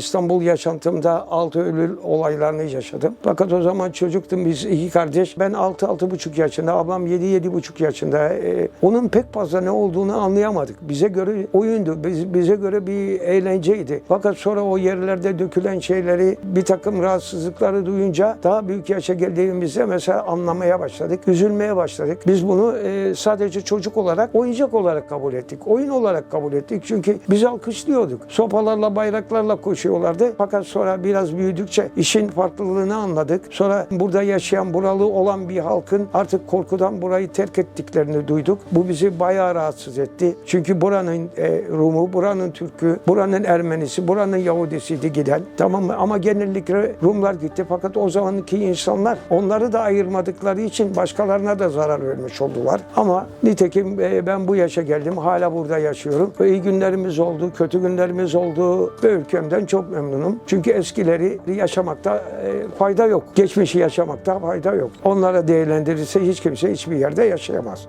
İstanbul yaşantımda 6 Eylül olaylarını yaşadım. Fakat o zaman çocuktum biz iki kardeş. Ben 6-6,5 yaşında, ablam 7-7,5 yaşında. Ee, onun pek fazla ne olduğunu anlayamadık. Bize göre oyundu, biz, bize göre bir eğlenceydi. Fakat sonra o yerlerde dökülen şeyleri, bir takım rahatsızlıkları duyunca daha büyük yaşa geldiğimizde mesela anlamaya başladık, üzülmeye başladık. Biz bunu e, sadece çocuk olarak, oyuncak olarak kabul ettik. Oyun olarak kabul ettik. Çünkü biz alkışlıyorduk. Sopalarla, bayraklarla koşuyorlardı. Fakat sonra biraz büyüdükçe işin farklılığını anladık. Sonra burada yaşayan, buralı olan bir halkın artık korkudan burayı terk ettiklerini duyduk. Bu bizi bayağı rahatsız etti. Çünkü buranın e, Rumu, buranın Türk'ü, buranın Ermenisi, buranın Yahudisiydi giden. Tamam mı? Ama genellikle Rumlar gitti. Fakat o zamanki insanlar onları da ayırmadıkları için başkalarına da zarar vermiş oldular. Ama nitekim e, ben bu yaşa geldim. Hala burada yaşıyorum. İyi günlerimiz oldu, kötü günlerimiz oldu. Ve ülkemden çok memnunum. Çünkü eskileri yaşamakta e, fayda yok. Geçmişi yaşamakta fayda yok. Onlara değerlendirirse hiç kimse hiçbir yerde yaşayamaz.